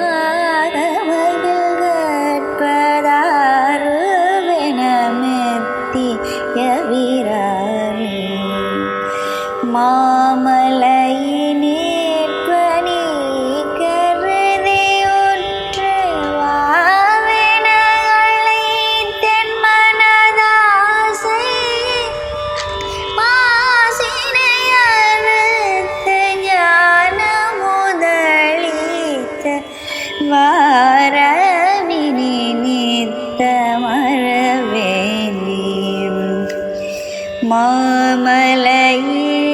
நாகமதில் கேட்பதாருவெனமெத்திய வீராரே மா വാരവിനെ മരവേലി മാമലയിൽ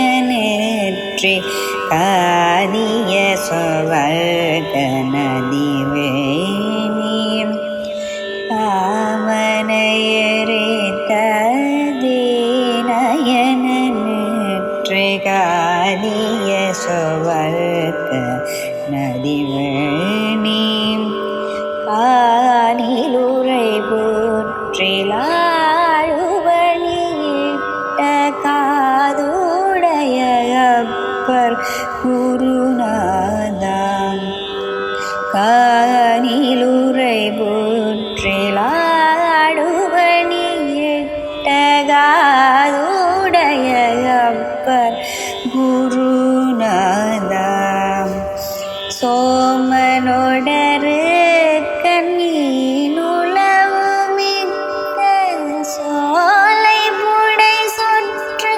ஆமனையெறித்ததீனயனற்றி காதிய சொவர்க பாவனையறித்த ஆமனையெறித்ததீனயனற்றி காதிய சொவர்க சோமனொடரு கண்ணீனுளவுமிக்க சோலை புடை சொற்று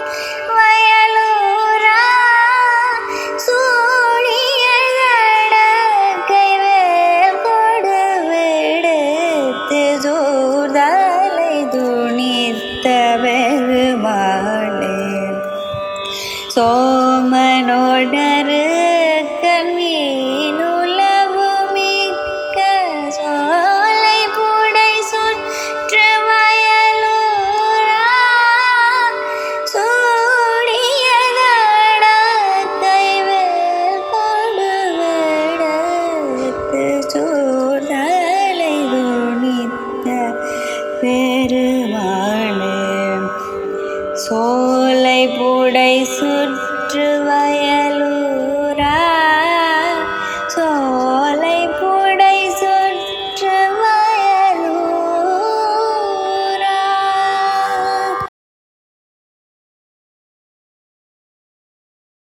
வயலூரா சூழியடக்கைவேடு விடுத்து சூர்தாலை துணித்த பெருமாளே சோமனோடரு பெருமாளே. சோலை புடை சுற்று